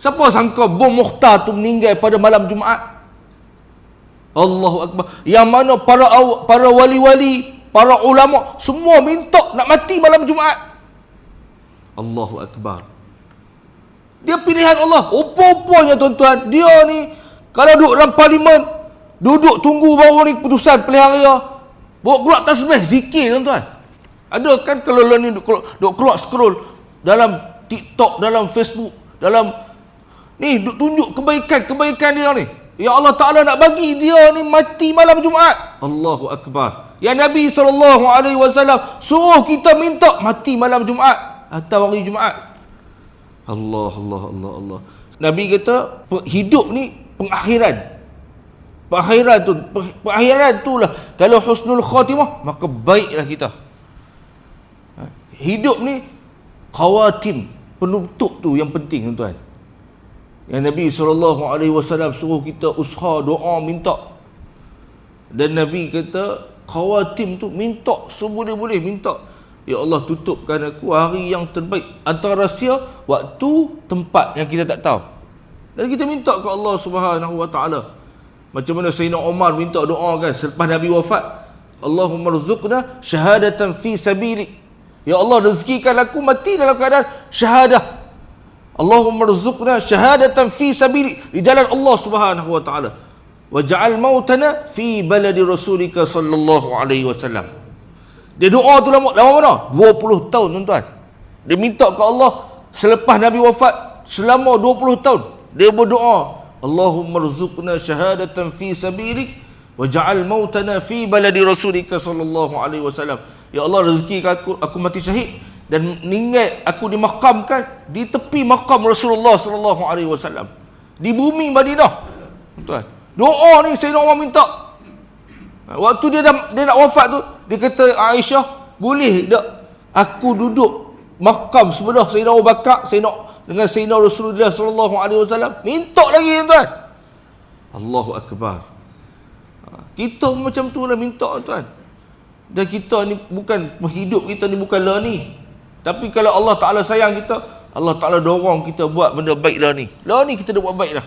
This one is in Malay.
Siapa sangka bom Mukhtar tu meninggal pada malam Jumaat? Allahu Akbar. Yang mana para para wali-wali, para ulama semua minta nak mati malam Jumaat. Allahu Akbar. Dia pilihan Allah. Apa-apanya tuan-tuan. Dia ni kalau duduk dalam parlimen, duduk tunggu baru ni keputusan pilihan raya. Bawa keluar tasbih, zikir tuan-tuan. Ada kan kalau ni duduk duduk keluar scroll dalam TikTok, dalam Facebook, dalam ni duk tunjuk kebaikan-kebaikan dia ni. Ya Allah Ta'ala nak bagi dia ni mati malam Jumaat. Allahu Akbar. Ya Nabi SAW suruh kita minta mati malam Jumaat atau hari Jumaat. Allah, Allah, Allah, Allah. Nabi kata hidup ni pengakhiran. Pengakhiran tu, pe- pengakhiran tu lah. Kalau husnul khatimah, maka baiklah kita. Ha, Hidup ni khawatim, penutup tu yang penting tuan-tuan. Yang Nabi SAW suruh kita usaha doa minta. Dan Nabi kata khawatim tu minta seboleh-boleh minta. Ya Allah tutupkan aku hari yang terbaik antara rahsia waktu tempat yang kita tak tahu. Dan kita minta ke Allah Subhanahu Wa Taala. Macam mana Sayyidina Umar minta doa kan selepas Nabi wafat. Allahumma rzuqna syahadatan fi sabili. Ya Allah rezekikan aku mati dalam keadaan syahadah. Allahumma rzuqna syahadatan fi sabili di jalan Allah Subhanahu wa taala. Waj'al mautana fi baladi rasulika sallallahu alaihi wasallam. Dia doa tu lama lama mana? 20 tahun tuan-tuan. Dia minta ke Allah selepas Nabi wafat selama 20 tahun. Dia berdoa, Allahumma rzuqna syahadatan fi sabilik waj'al mautana fi baladi rasulika sallallahu alaihi wasallam. Ya Allah rezeki aku aku mati syahid dan meninggal aku dimakamkan di tepi makam Rasulullah sallallahu alaihi wasallam di bumi Madinah. Tuan. Doa ni Sayyidina Umar minta. Waktu dia dah, dia nak wafat tu, dia kata Aisyah, boleh tak aku duduk makam sebelah Sayyidina Abu Bakar, Sayyidina dengan Sayyidina Rasulullah sallallahu alaihi wasallam. Minta lagi tuan. Allahu akbar. Kita macam tu lah minta tuan. Dan kita ni bukan hidup kita ni bukanlah ni. Tapi kalau Allah Taala sayang kita, Allah Taala dorong kita buat benda baik dah ni. Lah ni kita dah buat baik dah.